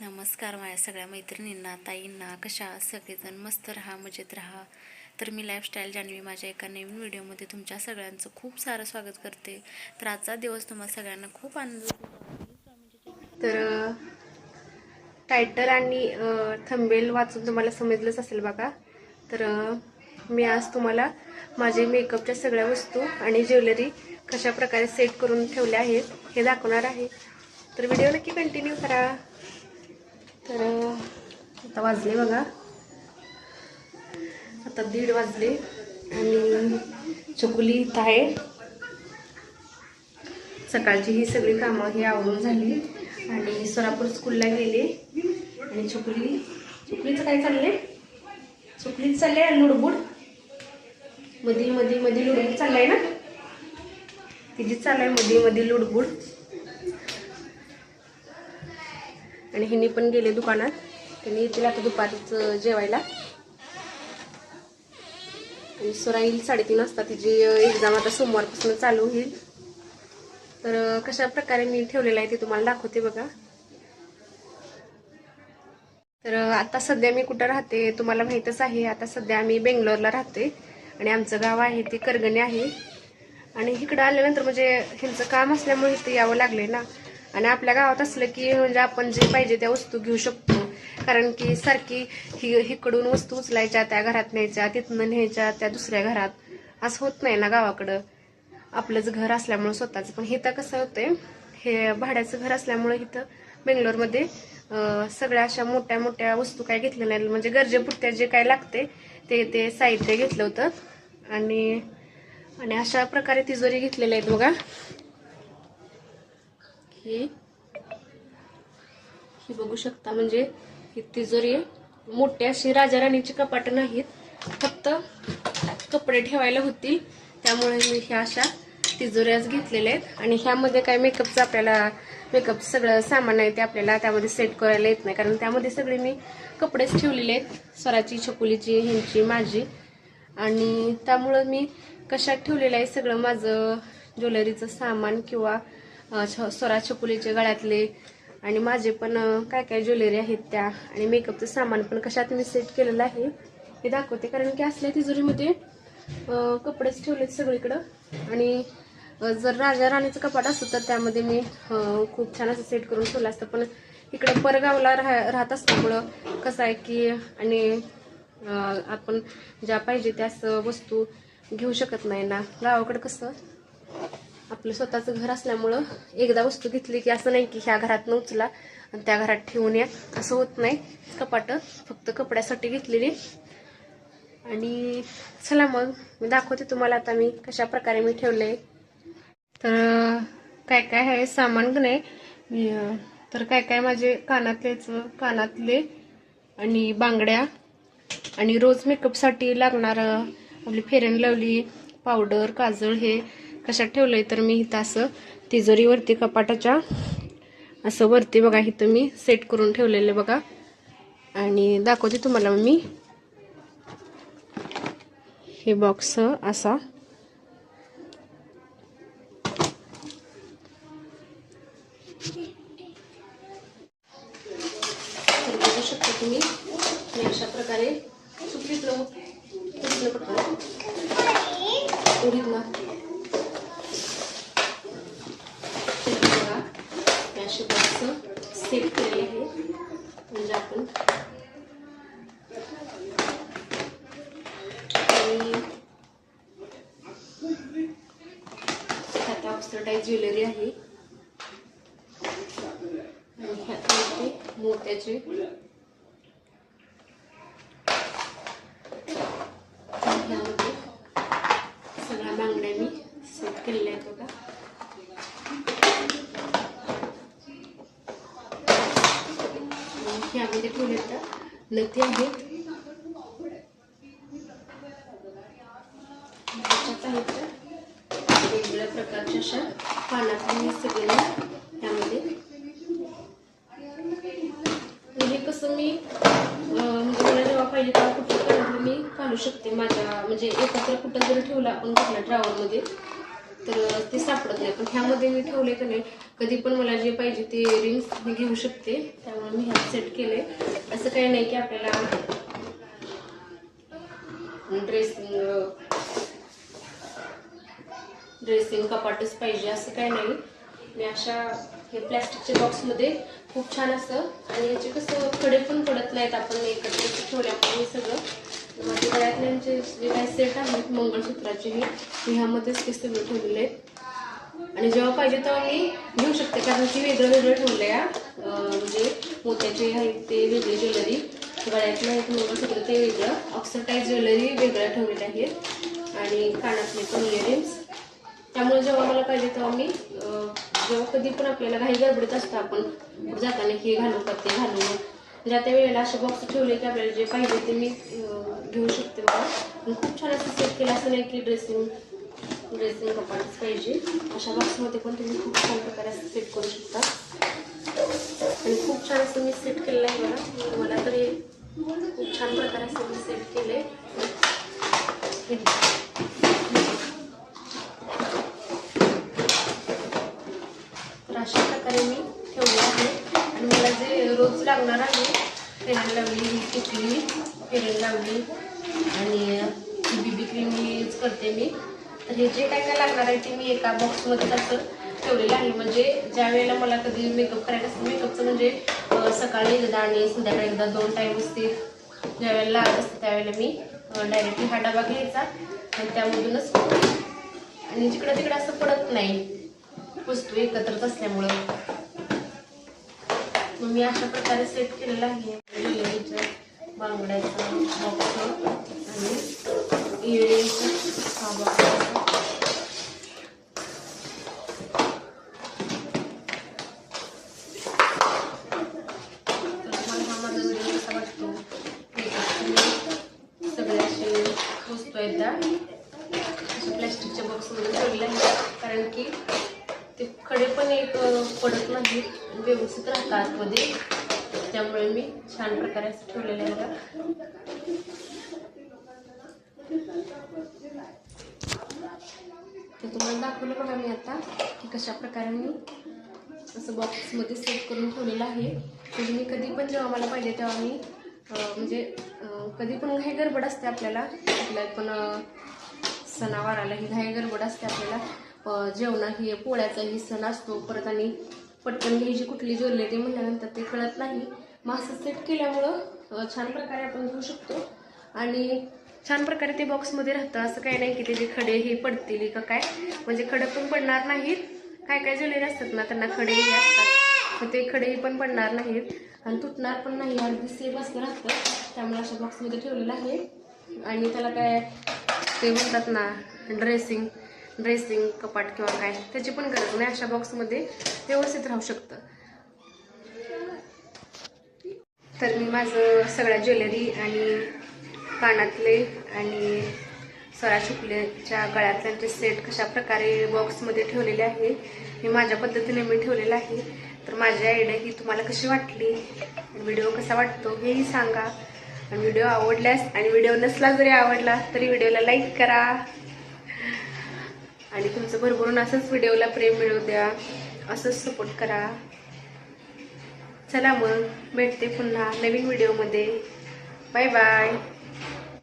नमस्कार माझ्या सगळ्या मैत्रिणींना ताईंना कशा सगळेजण मस्त राहा मजेत राहा. तर मी लाईफस्टाईल जान्हवी माझ्या एका नवीन व्हिडिओमध्ये तुमच्या सगळ्यांचं खूप सारं स्वागत करते. तर आजचा दिवस तुम्हाला सगळ्यांना खूप आनंद तर टायटल आणि थंबेल वाचून तुम्हाला समजलंच असेल बघा. तर मी आज तुम्हाला माझे मेकअपच्या सगळ्या वस्तू आणि ज्वेलरी कशा प्रकारे सेट करून ठेवल्या आहेत हे दाखवणार आहे. तर व्हिडिओ नक्की कंटिन्यू करा. तर आता वाजले बघा. आता दीड वाजले आणि चकुली इथं आहे. सकाळची ही सगळी कामं ही आवरून झाली आणि सोलापूर स्कूलला गेले. आणि चुकली चुकलीचं काय चाललंय? चुकलीच चाललंय लुडबुड. मधी मधी मधी लुडबुड चाललंय ना? तिची चाललंय मधी मधी लुडबुड. आणि हिने पण गेले दुकानात. त्यांनी येतील आता दुपारीच जेवायला. आणि स्वरा येईल साडेतीन वाजता. तिची एक्झाम आता सोमवारपासून चालू होईल. तर कशा प्रकारे मी ठेवलेलं आहे ते तुम्हाला दाखवते बघा. तर आता सध्या मी कुठं राहते तुम्हाला माहीतच आहे. आता सध्या आम्ही बेंगलोरला राहते. आणि आमचं गाव आहे ते करगणे आहे. आणि इकडं आल्यानंतर म्हणजे ह्यांचं काम असल्यामुळे इथं यावं लागले ना. आणि आपल्या गावात असलं की म्हणजे आपण जे पाहिजे त्या वस्तू घेऊ शकतो. कारण की सारखी हि इकडून वस्तू उचलायच्या त्या घरात न्यायच्या तिथनं न्यायच्या त्या दुसऱ्या घरात. असं होत नाही ना गावाकडं. आपलंच घर असल्यामुळं स्वतःचं. पण इथं कसं होतंय हे भाड्याचं घर असल्यामुळे इथं बेंगलोरमध्ये सगळ्या अशा मोठ्या मोठ्या वस्तू काय घेतल्या नाही म्हणजे गरजेपुरत्या जे काय लागते ते ते साहित्य घेतलं होतं. आणि आणि अशा प्रकारे तिजोरी घेतलेल्या आहेत बघा. हे. ही बघू शकता म्हणजे ही तिजोरी मोठी अशी राजा राणीची कपाट नाहीत. फक्त कपडे ठेवायला होतील. त्यामुळे मी ह्या अशा तिजोऱ्याच घेतलेल्या आहेत. आणि ह्यामध्ये काय मेकअपचं आपल्याला मेकअप सगळं सामान आहे ते आपल्याला त्यामध्ये सेट करायला येत नाही. कारण त्यामध्ये सगळे मी कपडेच ठेवलेले आहेत. स्वराची छकुलीची ह्यांची माझी. आणि त्यामुळं मी कशात ठेवलेलं आहे सगळं माझं ज्वेलरीचं सामान किंवा स्वरा छकुलीचे गळ्यातले. आणि माझे पण काय काय ज्वेलरी आहेत त्या. आणि मेकअपचं सामान पण कशात मी सेट केलेलं आहे हे दाखवते. कारण की असल्या तिजोरीमध्ये कपडेच ठेवलेत सगळीकडं. आणि जर राजा राणीचं कपाट असतं तर त्यामध्ये मी खूप छान असं सेट करून ठेवलं असतं. पण इकडं परगावला राह राहत असल्यामुळं कसं आहे की आणि आपण ज्या पाहिजे त्याच वस्तू घेऊ शकत नाही ना. गावाकडं कसं आपलं स्वतःचं घर असल्यामुळं एकदा वस्तू घेतली की असं नाही की ह्या घरात उचला आणि त्या घरात ठेवून या. असं होत नाही. कपाट फक्त कपड्यासाठी घेतलेली. आणि चला मग मी दाखवते तुम्हाला आता मी कशा प्रकारे मी ठेवले तर काय काय आहे? सामान नाही? मी तर काय काय माझे कानातलेच कानातले आणि बांगड्या आणि रोज मेकअपसाठी लागणार आपली फेरन लवली पावडर काजळ हे. कशात ठेवलं आहे तर मी इथं असं तिजोरीवरती कपाटाच्या असं वरती बघा इथं मी सेट करून ठेवलेलं बघा. आणि दाखवते तुम्हाला मी. हे बॉक्स असा. तर बघू शकता तुम्ही मी अशा प्रकारे सुकीतलं सुकीतलं पटकन उडीदला तर बघा हे असे बॉक्स सेट केलेले आहे म्हणजे आपण आणि ह्यात टाईप ज्वेलरी आहे. आणि मोत्याचे. ह्यामध्ये सगळ्या बांगड्या मी सेट केलेल्या आहेत बघा. आणि ह्यामध्ये ठेवले तर नथी आहेत त्याच्यात आहेत त्या वेगवेगळ्या प्रकारच्या अशा पानातली त्यामध्ये. ह्यामध्ये म्हणजे कसं मी म्हणजे मला जेव्हा पाहिजे तेव्हा कुठं मी घालू शकते. माझ्या म्हणजे एकत्र कुठं जरी ठेवलं आपण कुठल्या ड्रावरमध्ये तर ते सापडत नाही. पण ह्यामध्ये मी ठेवले का नाही कधी पण मला जे पाहिजे ते रिंग्स मी घेऊ शकते. त्यामुळे मी ह्यात सेट केले असं काही नाही की आपल्याला ड्रेसिंग ड्रेसिंग कपाटच पाहिजे असं काही नाही. मी अशा हे प्लॅस्टिकच्या बॉक्समध्ये खूप छान असतं आणि याचे कसं कडे पण पडत नाहीत आपण एकत्र ठेवल्यामुळे हे सगळं. माझे आमचे जे काही सेट आहेत मंगळसूत्राचे हे मी ह्यामध्येच ते सगळं ठेवलेले आहेत आणि जेव्हा पाहिजे तेव्हा मी घेऊ शकते कारण की वेगळं वेगळं ठेवलं आहे म्हणजे मोत्याचे आहेत ते वेगळी ज्वेलरी गळ्यातलं आहेत मंगळसूत्र ते वेगळं ऑक्सरटाईज ज्वेलरी वेगळ्या ठेवलेल्या आहेत आणि कानातले पण इयरिंग्स त्यामुळे जेव्हा मला पाहिजे तेव्हा मी जेव्हा कधी पण आपल्याला घाई गडबडीत असतं आपण. जाताना की घालू का ते घालू ज्या त्या वेळेला असे बॉक्स ठेवले की आपल्याला जे पाहिजे ते मी घेऊ शकते बघा. खूप छान असं सेट केलं असं नाही की ड्रेसिंग ड्रेसिंग कपाटच पाहिजे. अशा बॉक्समध्ये पण तुम्ही खूप छान प्रकारे असं सेट करू शकता. आणि खूप छान असं मी सेट केलेलं आहे बघा. मला तरी खूप छान प्रकारे असं मी सेट केले अशा प्रकारे मी ठेवले आहे आणि मला जे रोज आहे. फेरन लावली ही टिकली फेरन लावली. आणि बीबी क्रीम यूज करते मी. तर हे जे काय काय लागणार आहे ते मी एका बॉक्समध्येच असं ठेवलेलं आहे. म्हणजे ज्या वेळेला मला कधी मेकअप करायचं असतं मेकअपचं म्हणजे सकाळी एकदा आणि संध्याकाळी एकदा दोन टाईम असते ज्या वेळेला लागत असतं त्यावेळेला मी डायरेक्टली हा डबा घ्यायचा. आणि त्यामधूनच आणि जिकडं तिकडं असं पडत नाही. वस्तू एकत्रच असल्यामुळं. मग मी अशा प्रकारे सेट केलेला आहे. ज्वेलरीचं बांगड्याचा बॉक्स आणि इयरिंगचा हा बॉक्स तर तुम्हाला हा माझा व्हिडिओ कसा वाटतो हे सगळे असे वस्तू आहेत त्या अशा प्लॅस्टिकच्या बॉक्समध्ये ठेवलेल्या आहेत कारण की ते खडे पण एक पडत नाही व्यवस्थित राहतात आतमध्ये. त्यामुळे मी छान प्रकारे असं ठेवलेलं आहे बघा. ते तुम्हाला दाखवलं बघा मी आता की कशा प्रकारे मी असं बॉक्समध्ये सेट करून ठेवलेलं आहे. म्हणजे मी कधी पण जेव्हा मला पाहिजे तेव्हा मी म्हणजे कधी पण घाई गडबड असते आपल्याला. आपल्या पण सणावाराला ही घाई गडबड असते आपल्याला. जेवणा ही पोळ्याचाही सण असतो. परत आणि पटकन ही जी कुठली ज्वेलरी म्हणल्यानंतर ते कळत नाही. मग असं सेट केल्यामुळं छान प्रकारे आपण घेऊ शकतो. आणि छान प्रकारे ते बॉक्समध्ये राहतं. असं काही नाही की त्याचे खडे हे पडतील का काय. म्हणजे खडे पण पडणार नाहीत. काय काय ज्वेलरी असतात ना त्यांना खडे हे असतात. तर ते खडेही पण पडणार नाहीत. आणि तुटणार पण नाही. अगदी सेफ असं राहतं. त्यामुळे अशा बॉक्समध्ये ठेवलेलं आहे. आणि त्याला काय ते म्हणतात ना ड्रेसिंग ड्रेसिंग कपाट किंवा काय त्याची पण गरज नाही. अशा बॉक्समध्ये व्यवस्थित राहू शकतं. तर मी माझं सगळ्या ज्वेलरी आणि कानातले आणि सरा शुक्लेच्या गळ्यातल्यांचे सेट कशा प्रकारे बॉक्समध्ये ठेवलेले आहे मी माझ्या पद्धतीने मी ठेवलेलं आहे. तर माझी आयडिया ही तुम्हाला कशी वाटली व्हिडिओ कसा वाटतो हेही सांगा. आणि व्हिडिओ आवडल्यास आणि व्हिडिओ नसला जरी आवडला तरी व्हिडिओला लाईक करा. आणि तुमचं भरभरून असंच व्हिडिओला प्रेम मिळू द्या. असंच सपोर्ट करा. चला मग भेटते पुन्हा नवीन व्हिडिओमध्ये. Bye bye